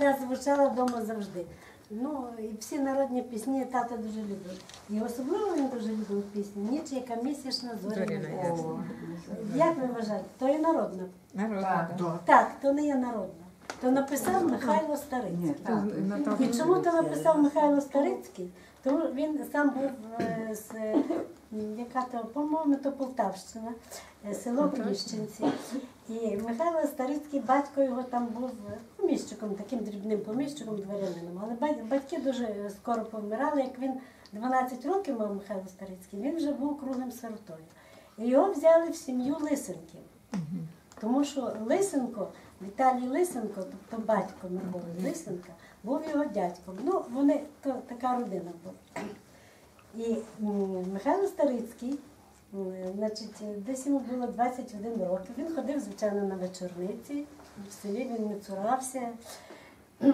Я звучала вдома завжди. Ну, і всі народні пісні тато дуже любив. І особливо він дуже любив пісні Ніч, яка місячна зоряна. Як ви вважаєте, то є народна? Народна. Так, то не є народна. То написав Михайло Старицький. І чому то написав Михайло Старицький? Тому він сам був е, з яка то, по-моєму, то Полтавщина, е, село Кліщенці. І Михайло Старицький, батько його там був е, поміщиком, таким дрібним поміщиком, дворянином. Але батьки дуже скоро помирали. Як він 12 років мав Михайло Старицький, він вже був круглим сиротою. І його взяли в сім'ю Лисенків. Тому що Лисенко, Віталій Лисенко, тобто батько Миколи Лисенка, був його дядьком. Ну, вони то така родина була. І Михайло Старицький, значить, десь йому було 21 років. Він ходив, звичайно, на вечорниці, в селі він не цурався.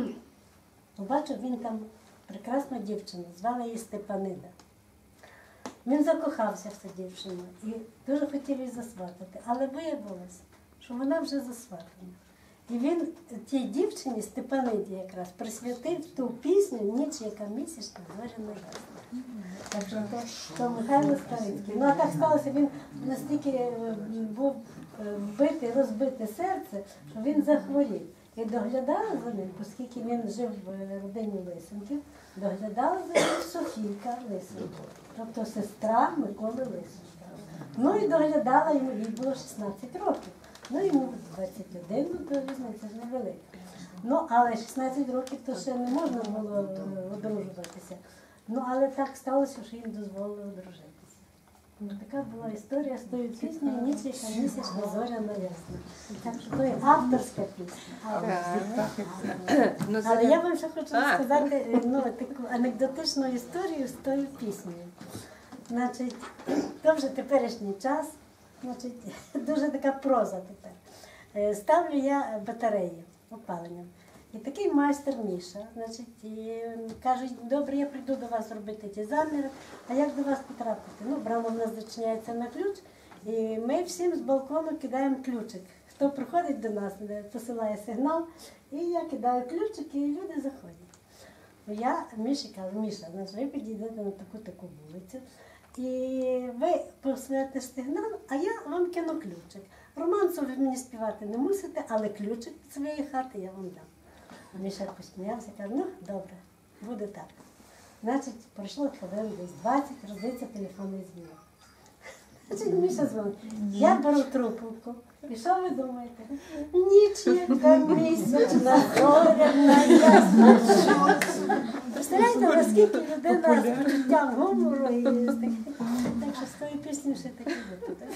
Побачив він там прекрасну дівчину, звали її Степанида. Він закохався в цю дівчину і дуже хотів її засватати, але виявилось, що вона вже засватана. І він тій дівчині, Степаниді якраз, присвятив ту пісню Ніч, яка місячна, зоряна ясна. Так що то, Михайло Старицький. Ну а так сталося, він настільки е, був е, вбитий, розбите серце, що він захворів. І доглядала за ним, оскільки він жив в родині Лисенків, доглядала за ним Софійка Лисенко, тобто сестра Миколи Лисенка. Ну і доглядала йому, їй було 16 років. Ну йому 21, ну то різниця ж невелика. Ну, але 16 років то ще не можна було е, одружуватися. Ну, але так сталося, що їм дозволили одружитися. Ну, така була історія з тою піснею Ніч, яка місячна зоряна ясна. Так що то є авторська пісня. Але я вам ще хочу сказати ну, таку анекдотичну історію з тою піснею. Значить, то вже теперішній час, значить, дуже така проза тепер. Е, Ставлю я батареї опаленням. І такий майстер Міша, значить, і каже, добре, я прийду до вас робити ті заміри, а як до вас потрапити? Ну, брама в нас зачиняється на ключ, і ми всім з балкону кидаємо ключик. Хто приходить до нас, е, посилає сигнал, і я кидаю ключик, і люди заходять. Ну, Я Міші кажу, Міша, значить, ви підійдете на таку таку вулицю, і ви посвяте сигнал, а я вам кину ключик. Романсу ви мені співати не мусите, але ключик від своєї хати я вам дам. А Міша посміявся, каже, ну добре, буде так. Значить, пройшло хвилин десь 20, роздається телефонний дзвінок. Значить, Міша дзвонить. Я беру трубку. І що ви думаєте? Ніч, яка місячна, зоряна, ясна. Представляєте, наскільки людина з почуттям гумору і з таким. Так що з тої пісні ще такі випадок.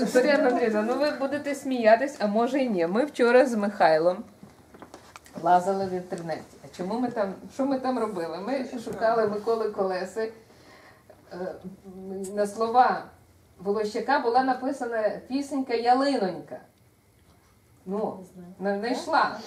Ну, Зоряна Андрійовна, ну ви будете сміятись, а може і ні. Ми вчора з Михайлом лазили в інтернеті. А чому ми там, що ми там робили? Ми шукали Миколи Колеси. Е, На слова Волощака була написана пісенька Ялинонька. Ну, не знайшла.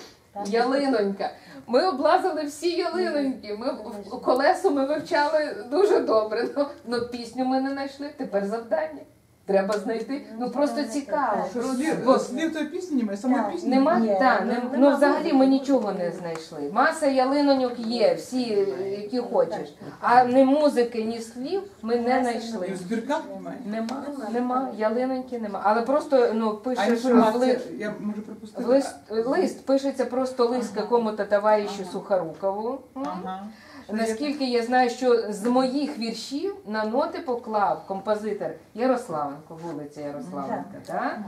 Ялинонька. Ми облазили всі ялиноньки. Ми колесо ми вивчали дуже добре. Ну пісню ми не знайшли. Тепер завдання. Треба знайти. Ну просто цікаво. Так. Слів, Бо- слів тої пісні немає, сама Так. пісня. Нема, Ні, ну, не, ну взагалі ми нічого не знайшли. Маса ялиноньок є, всі, які хочеш. А ні музики, ні слів ми не І знайшли. в збірках немає. Нема, нема, ялиноньки нема. Але просто ну А пишеш в інформація, лист. я можу пропустити. В лист, лист пишеться просто лист какому-то товаришу Сухорукову. М. Ага. Наскільки я знаю, що з моїх віршів на ноти поклав композитор Ярославенко, вулиця Ярославенка, так?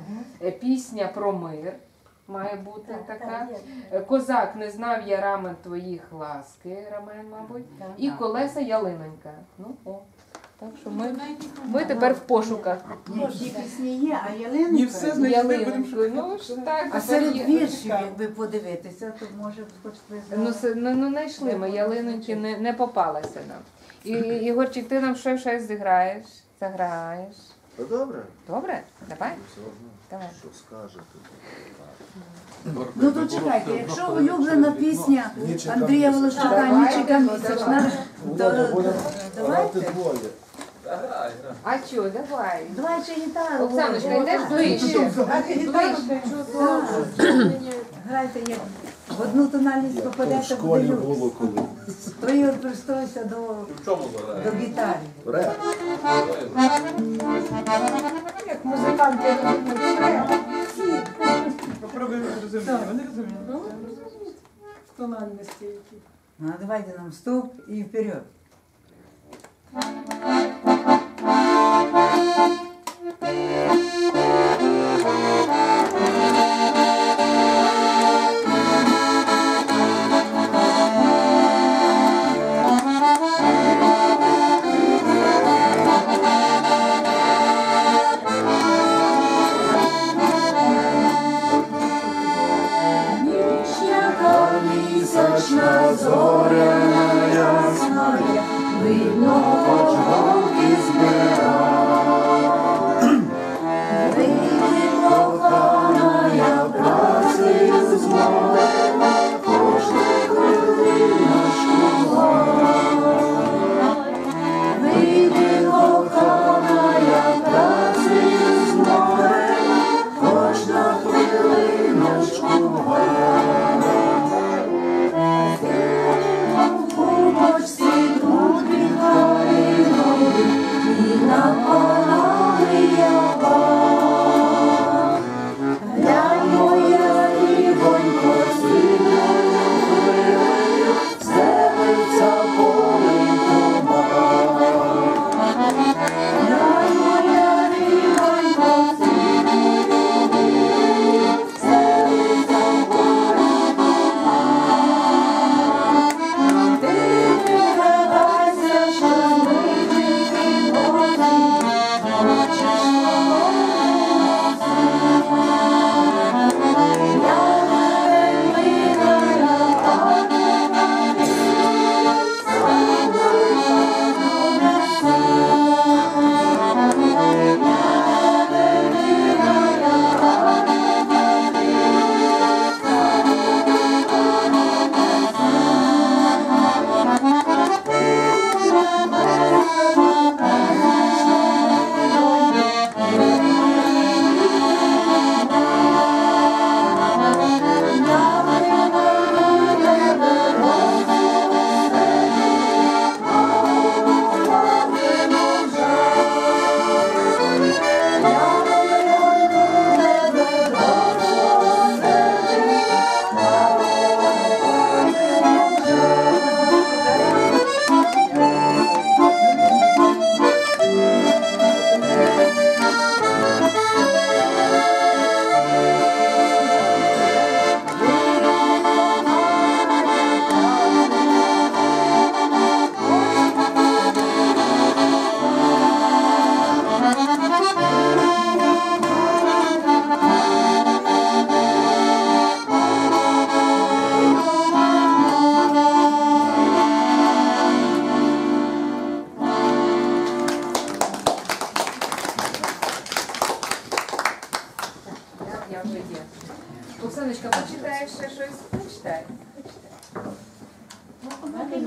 Е, Пісня про мир має бути Так, така. так. Е, Козак не знав я рамен твоїх ласки, рамен, мабуть. Так. І колеса ялинонька. Ну, о. Так що ми, ми тепер в пошуках. Ні, пісні є, а Ні, все знайшли, будемо Ялиноньку. шукати. Ну, ж так, А тепер серед є. віршів, якби подивитися, то може хоч ви Ну, ну, ну знайшли ми, ялиноньки не, не попалася нам. І, Ігорчик, ти нам ще щось зіграєш, заграєш. Та добре, Добре? Давай? все одно, Давай. що скажете. Ну то чекайте, якщо улюблена пісня Нічика Андрія. Волощука Нічика місячна, Давайте, то давайте. двоє. А що, давай. давай ще гітару. Оксаночка, йдеш ближче. Грайте гітару, Грайте як В одну тональність попадете в школі було коли. То і використовується до, до гітари. Ре. Як музиканти Попробуємо зрозуміти. Вони розуміють. Тональності які. Ну, а давайте нам вступ і вперед. Місячна over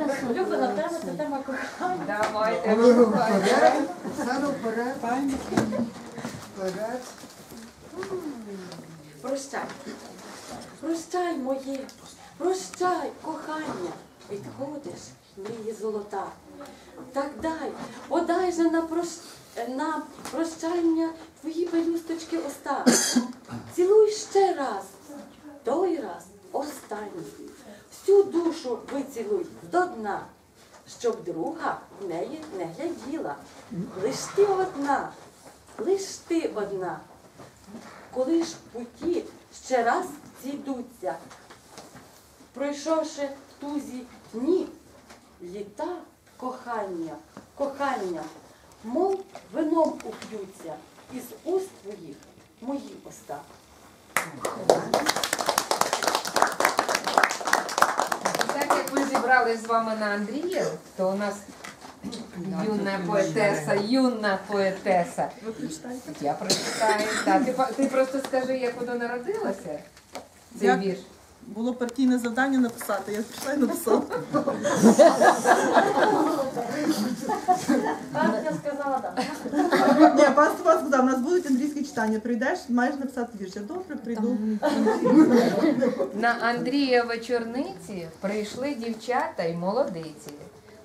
Любина, в тебе це тема кохання. Давайте, виступайте. Саду вперед, вперед. Прощай, прощай моє, прощай, кохання, відходиш, мрії золота. Так дай, подай же на, прощ... на прощання твої пелюсточки оста. Цілуй ще раз, той раз останній. Всю душу вицілуй до дна, щоб друга в неї не гляділа. Лиш ти одна, лиш ти одна. Коли ж путі ще раз зійдуться, пройшовши в тузі дні, літа кохання, кохання, мов вином уп'ються, із уст твоїх мої уста. Так як ми вами на Андрія, то у нас юна поетеса, юна поетеса. Ви. Я прочитаю. Та, ти, ти просто скажи, як воно народилося, цей вірш. Було партійне завдання написати. Я прийшла і написала. Партія сказала так. Ні, Степан сказав, у нас будуть англійські читання. Прийдеш, маєш написати вірш. Я добре прийду. На Андрія вечорниці прийшли дівчата й молодиці,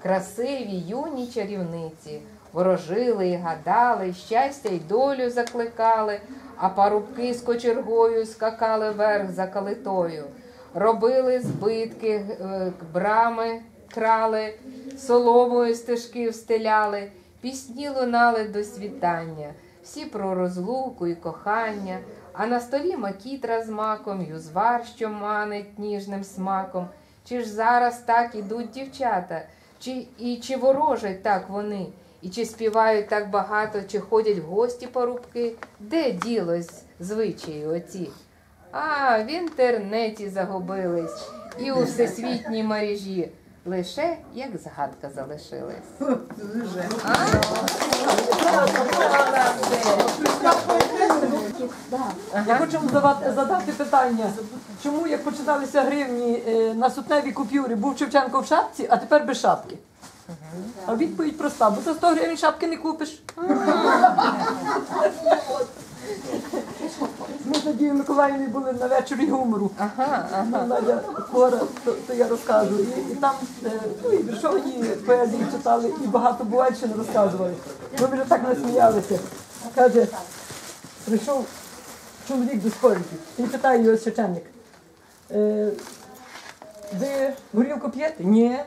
красиві юні чарівниці, ворожили й гадали, щастя й долю закликали, а парубки з кочергою скакали вверх за калитою, робили збитки, е, брами крали, соломою стежки встеляли, пісні лунали до світання, всі про розлуку і кохання, а на столі макітра з маком, юзвар, що манить ніжним смаком. Чи ж зараз так ідуть дівчата? Чи, і чи ворожать так вони? І чи співають так багато, чи ходять в гості порубки? Де ділось звичаї оці? А, в інтернеті загубились і у всесвітній мережі. Лише як згадка залишилась. Я хочу задати, задати питання, чому як починалися гривні е, на сутневій купюрі, був Шевченко в шапці, а тепер без шапки? А відповідь проста, бо за 100 гривень шапки не купиш. Ми з Надією були на вечорі гумору. Ага, ага. Ну, Надя хвора, то, то я розкажу. І, і там е, ну, і віршовані поезії читали, і багато бувальщин розказували. Ми вже так насміялися. Каже, прийшов чоловік до скориків і питає його священник. Е, ви горілку п'єте? Ні.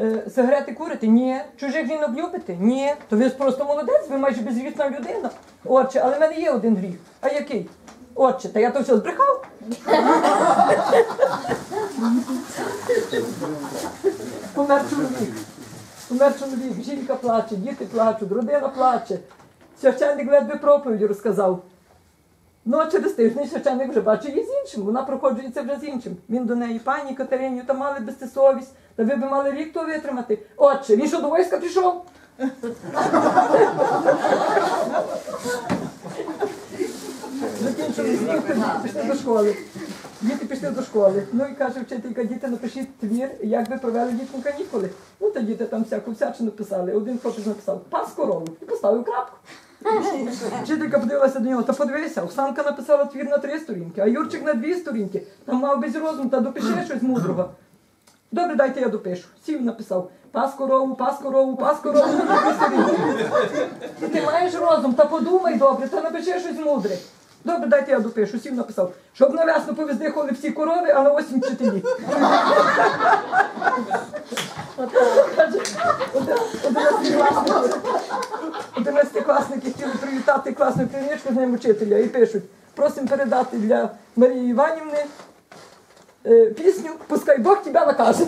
Е, сигарети курите? Ні. Чужих жінок любите? Ні. То ви ж просто молодець, ви майже безгрішна людина. Отче, але в мене є один гріх. А який? Отче, та я то все збрехав. Помер чоловік. Помер чоловік, жінка плаче, діти плачуть, родина плаче. Священник ледве проповідь розказав. Ну, а через тиждень священник вже бачить її з іншим, вона проходжується вже з іншим. Він до неї, пані Катерині, та мали би совість, та ви б мали рік то витримати. Отче, він що до війська пішов? Закінчили рік, пішли до школи. Діти пішли до школи. Ну і каже вчителька, діти, напишіть твір, як ви провели літні канікули. Ну та діти там всяку всячину писали. Один хлопець написав пас корову і поставив крапку. Вчителька подивилася до нього, та подивися, Оксанка написала твір на три сторінки, а Юрчик на дві сторінки. Там мав без розум, та допиши щось мудрого. Добре, дайте я допишу. Сів написав пас корову, пас корову, пас корову ти маєш розум, та подумай добре, та напиши щось мудре. Добре, дайте я допишу. Сів написав, щоб на весну повиздихали всі корови, а на осінь вчителі. Одинадцятикласники хотіли привітати класну керівничку з ним учителя і пишуть, просимо передати для Марії Іванівни е, пісню Пускай Бог тебе накаже.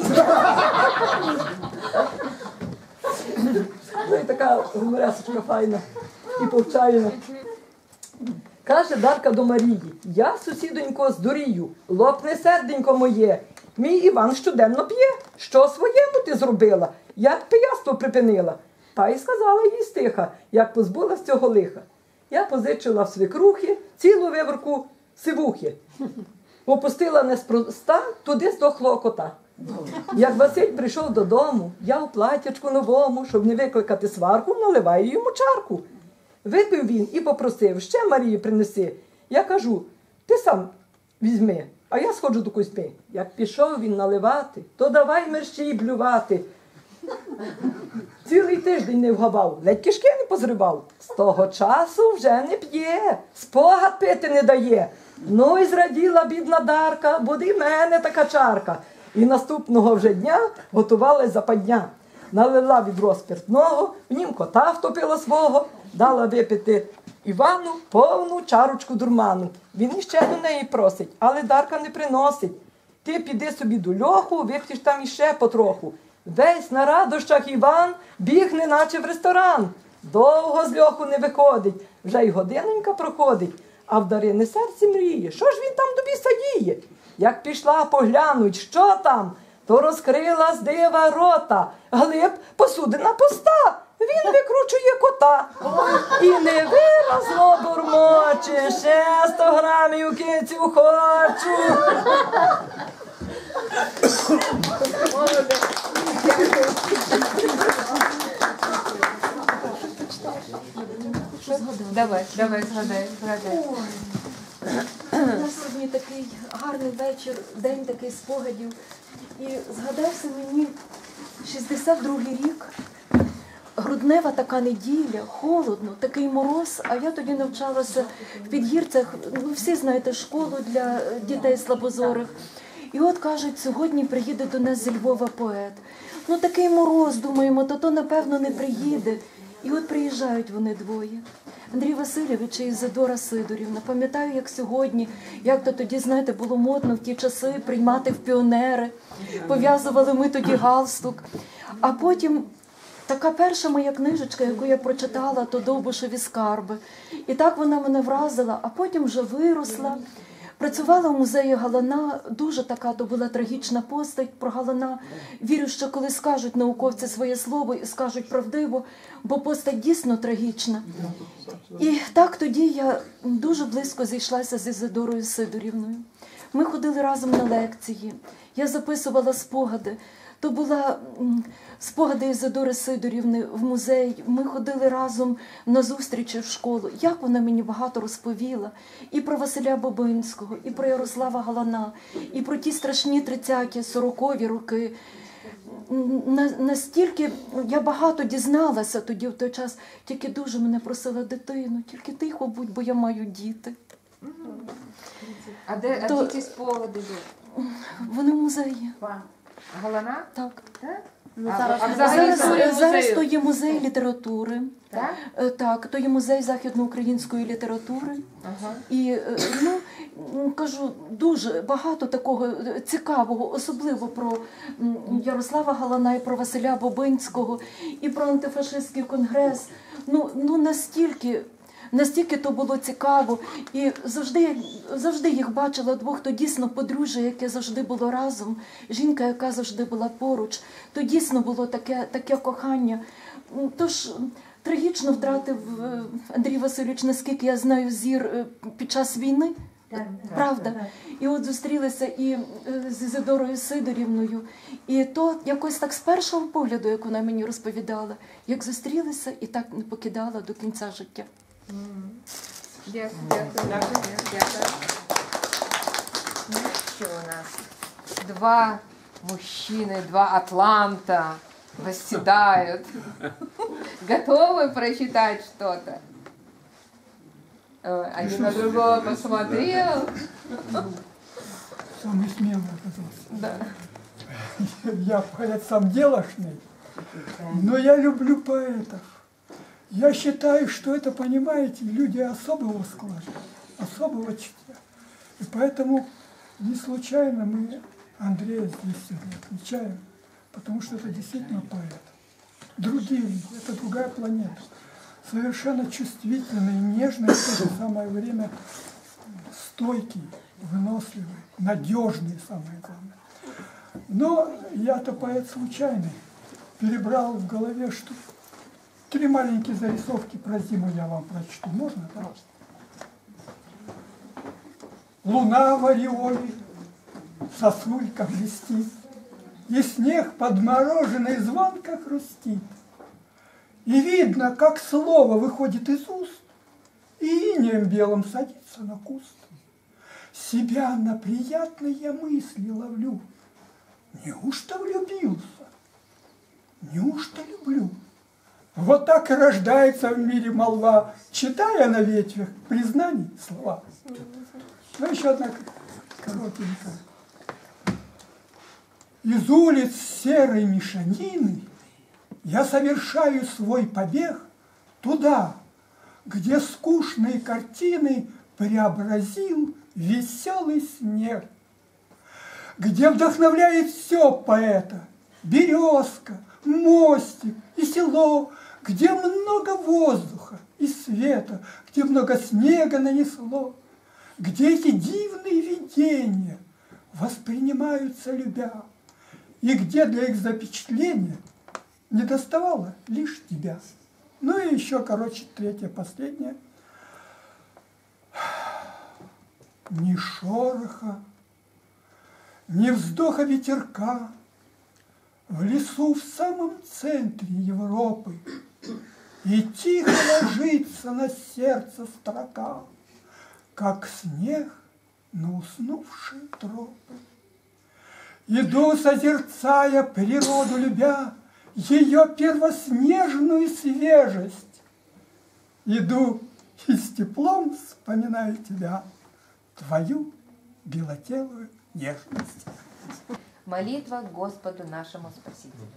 Ну і така гуморесочка файна і повчальна. Каже Дарка до Марії, я, сусідонько, здурію, лопне серденько моє. Мій Іван щоденно п'є. Що своєму ти зробила? Як пияство припинила? Та й сказала їй стиха, як позбулась цього лиха. Я позичила в свекрухи цілу виворку сивухи. Опустила неспроста, туди здохло кота. Як Василь прийшов додому, я у платячку новому, щоб не викликати сварку, наливаю йому чарку. Випив він і попросив, ще Марії принеси. Я кажу, ти сам візьми, а я сходжу до Кузьми. Як пішов він наливати, то давай мерщій блювати. Цілий тиждень не вгавав, ледь кишки не позривав. З того часу вже не п'є, спогад пити не дає. Ну і зраділа бідна Дарка, буде мене така чарка. І наступного вже дня готувалась западня. Налила відро спиртного, в нім кота втопила свого, дала випити Івану повну чарочку дурману. Він іще до неї просить, але Дарка не приносить. Ти піди собі до льоху, вип'єш там іще потроху. Весь на радощах Іван біг, неначе в ресторан. Довго з льоху не виходить, вже й годинонька проходить, а в Дарини серці мріє. Що ж він там до біса діє? Як пішла поглянуть, що там, то розкрила з дива рота. Глиб посудина пуста. Він викручує кота. І не виразно бурмоче, ще сто грамів кицю хочу. Давай, давай, згадай, згадай. У нас сьогодні такий гарний вечір, день такий спогадів. І згадався мені 62-й рік, груднева така неділя, холодно, такий мороз, а я тоді навчалася в підгірцях, ну всі знаєте, школу для дітей слабозорих. І от кажуть, сьогодні приїде до нас зі Львова поет. Ну такий мороз, думаємо, то то напевно не приїде. І от приїжджають вони двоє. Андрій Васильович і Ізидора Сидорівна. Пам'ятаю, як сьогодні, як то тоді, знаєте, було модно в ті часи приймати в піонери. Пов'язували ми тоді галстук. А потім така перша моя книжечка, яку я прочитала, то Довбушеві скарби. І так вона мене вразила, а потім вже виросла. Працювала в музеї Галана, дуже така то була трагічна постать про Галана. Вірю, що коли скажуть науковці своє слово і скажуть правдиво, бо постать дійсно трагічна. І так тоді я дуже близько зійшлася з Ізидорою Сидорівною. Ми ходили разом на лекції, я записувала спогади. То була спогади Ізидори Сидорівни в музей. Ми ходили разом на зустрічі в школу. Як вона мені багато розповіла і про Василя Бобинського, і про Ярослава Галана, і про ті страшні 30-ті, 40-ві роки. Настільки я багато дізналася тоді в той час, тільки дуже мене просила дитину, тільки тихо будь, бо я маю діти. А де а То- ті спогади? Вони в музеї. Галана? Так. Так? Ну, А- зараз а взагалі Зараз, історія зараз музею? то є музей літератури. Так? Е, Так, то є музей західноукраїнської літератури. Ага. І е, ну м, кажу, дуже багато такого е, цікавого, особливо про м, Ярослава Галана і про Василя Бобинського, і про антифашистський конгрес. Ну, ну настільки. Настільки то було цікаво, і завжди, завжди їх бачила двох, то дійсно подружжя, яке завжди було разом, жінка, яка завжди була поруч, то дійсно було таке, таке кохання. Тож трагічно втратив е, Андрій Васильович, наскільки я знаю, зір е, під час війни. Правда? І от зустрілися і е, з Ізидорою Сидорівною. І то якось так з першого погляду, як вона мені розповідала, як зустрілися і так не покидала до кінця життя. Дякую, дякую, дякую. Ну що у нас? Два мужчины, два атланта восседают. Готовы прочитать что-то? Ой, Один на другого посмотрел. Самый смелый оказался. Да. Я поэт сам делошный, но я люблю поэтов. Я считаю, что это, понимаете, люди особого склада, особого чтя. И поэтому не случайно мы Андрея здесь отмечаем, потому что это действительно поэт. Другие люди, это другая планета. Совершенно чувствительный, нежный, в то же самое время стойкий, выносливый, надежный, самое главное. Но я-то поэт случайный. Перебрал в голове, что три маленькие зарисовки про зиму я вам прочту. Можно? Да? Луна в ореоле, сосулька блестит, И снег подмороженный звонко хрустит. И видно, как слово выходит из уст, И инеем белым садится на куст. Себя на приятные мысли ловлю. Неужто влюбился? Неужто люблю? Вот так и рождается в мире молва, читая на ветвях признаний слова. Ну, еще одна коротенькая. Из улиц серой мешанины я совершаю свой побег туда, где скучные картины преобразил веселый снег, где вдохновляет все поэта, березка, мостик и село, где много воздуха и света, где много снега нанесло, где эти дивные видения воспринимаются любя, и где для их запечатления не доставало лишь тебя. Ну и еще, короче, третье, последнее. Ни шороха, ни вздоха ветерка в лесу в самом центре Европы. И тихо ложится на сердце строка, как снег на уснувшие тропы. Иду, созерцая природу, любя ее первоснежную свежесть. Иду и с теплом вспоминаю тебя, твою белотелую нежность. Молитва Господу нашему Спасителю.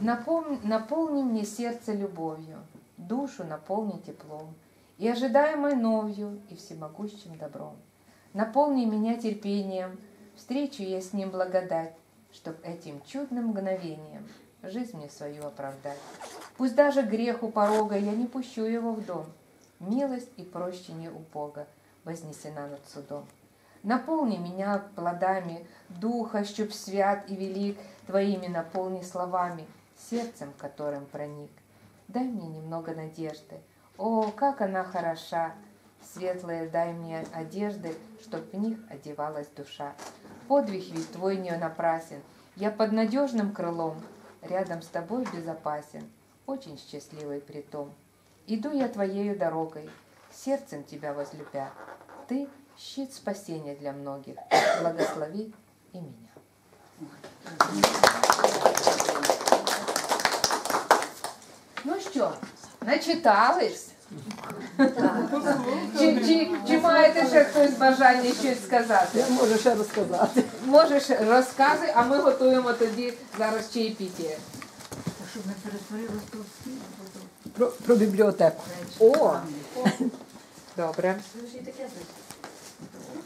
Напом- Наполни мне сердце любовью, душу наполни теплом, и ожидаемой новью и всемогущим добром. Наполни меня терпением, встречу я с ним благодать, чтоб этим чудным мгновением жизнь мне свою оправдать. Пусть даже грех у порога, я не пущу его в дом. Милость и прощение у Бога вознесена над судом. Наполни меня плодами духа, чтоб свят и велик, Твоими наполни словами, сердцем, которым проник. Дай мне немного надежды, о, как она хороша! Светлые дай мне одежды, чтоб в них одевалась душа. Подвиг ведь твой не напрасен, я под надежным крылом, рядом с тобой безопасен, очень счастливый притом. Иду я твоею дорогой, сердцем тебя возлюбя. Ты — щит спасения для многих. Благослови и меня. Ну що, начитались? Чи, чи, чи маєте ще хтось бажання щось сказати? Я можу ще розказати. Можеш розкази, а ми готуємо тоді зараз чаєпіття. Щоб не перетворилось. Про, про бібліотеку. О! Добре.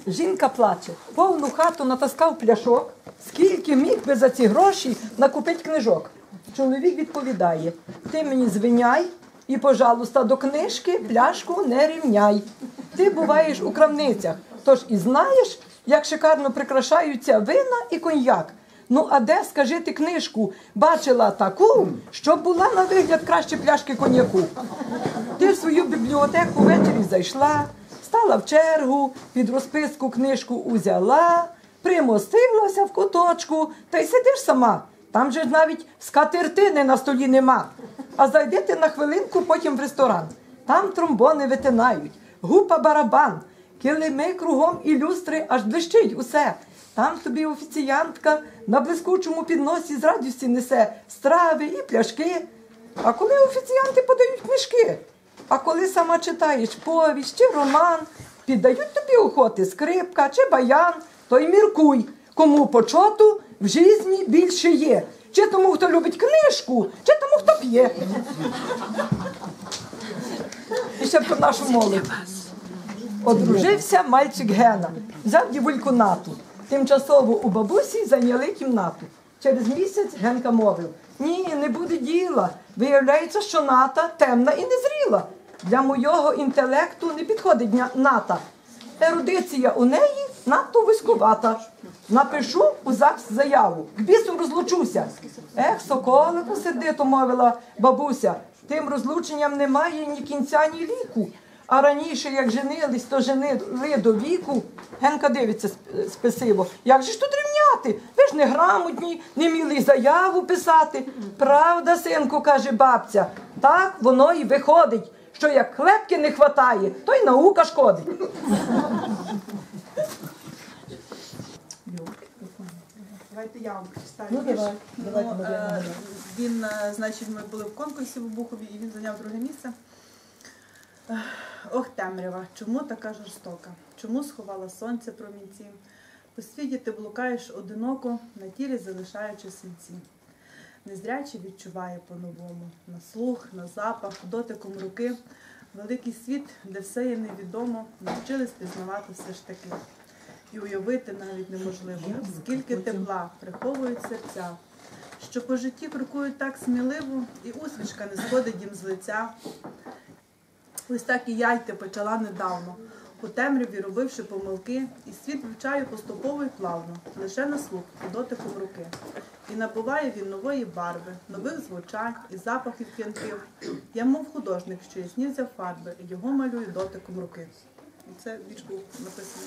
Жінка плаче, повну хату натаскав пляшок, скільки міг би за ці гроші накупити книжок. Чоловік відповідає: ти мені звиняй і, пожалуйста, до книжки пляшку не рівняй. Ти буваєш у крамницях, тож і знаєш, як шикарно прикрашаються вина і коньяк. Ну, а де, скажи ти книжку, бачила таку, щоб була на вигляд краще пляшки коньяку. Ти в свою бібліотеку ввечері зайшла, стала в чергу, під розписку книжку узяла, примостилася в куточку та й сидиш сама. Там же навіть скатертини на столі нема. А зайди ти на хвилинку потім в ресторан. Там тромбони витинають, гупа барабан, килими кругом і люстри аж блищить усе. Там тобі офіціянтка на блискучому підносі з радістю несе страви і пляшки. А коли офіціанти подають книжки, а коли сама читаєш повість чи роман, піддають тобі охоти скрипка чи баян, то й міркуй, кому почоту в житті більше є. Чи тому, хто любить книжку, чи тому, хто п'є. І ще про нашу молодь. Одружився мальчик Гена, взяв дівульку нату. Тимчасово у бабусі зайняли кімнату. Через місяць Генка мовив: ні, не буде діла. Виявляється, що ната темна і незріла. Для моєго інтелекту не підходить ната. Ерудиція у неї надто вузькувата. Напишу у ЗАГС заяву. К бісу розлучуся. Ех, соколику, сердито мовила бабуся. Тим розлученням немає ні кінця, ні ліку. А раніше, як женились, то женили до віку. Генка дивиться сп- спесиво. Як же ж тут рівняти? Ви ж не грамотні, не міли заяву писати. Правда, синку, каже бабця. Так воно і виходить, що як хлебки не хватає, то й наука шкодить. Давайте я вам прочитаю. Ну, давай, Ну, е, давай. Він, е, значить, ми були в конкурсі в Обухові, і він зайняв друге місце. Ох, темрява, чому така жорстока? Чому сховала сонце промінці? По світі ти блукаєш одиноко, на тілі залишаючи свінці. Незрячий відчуває по-новому на слух, на запах, дотиком руки. Великий світ, де все є невідомо, навчились пізнавати все ж таки. І уявити навіть неможливо, скільки тепла приховують серця, що по житті крокують так сміливо, і усмішка не сходить їм з лиця. Ось так і я йти почала недавно. у темряві робивши помилки, і світ вивчаю поступово і плавно, лише на слух і дотиком руки. І набуває він нової барви, нових звучань і запахів п'янків. Я мов художник, що ясні взяв фарби, і його малюю дотиком руки. Це вічку написано.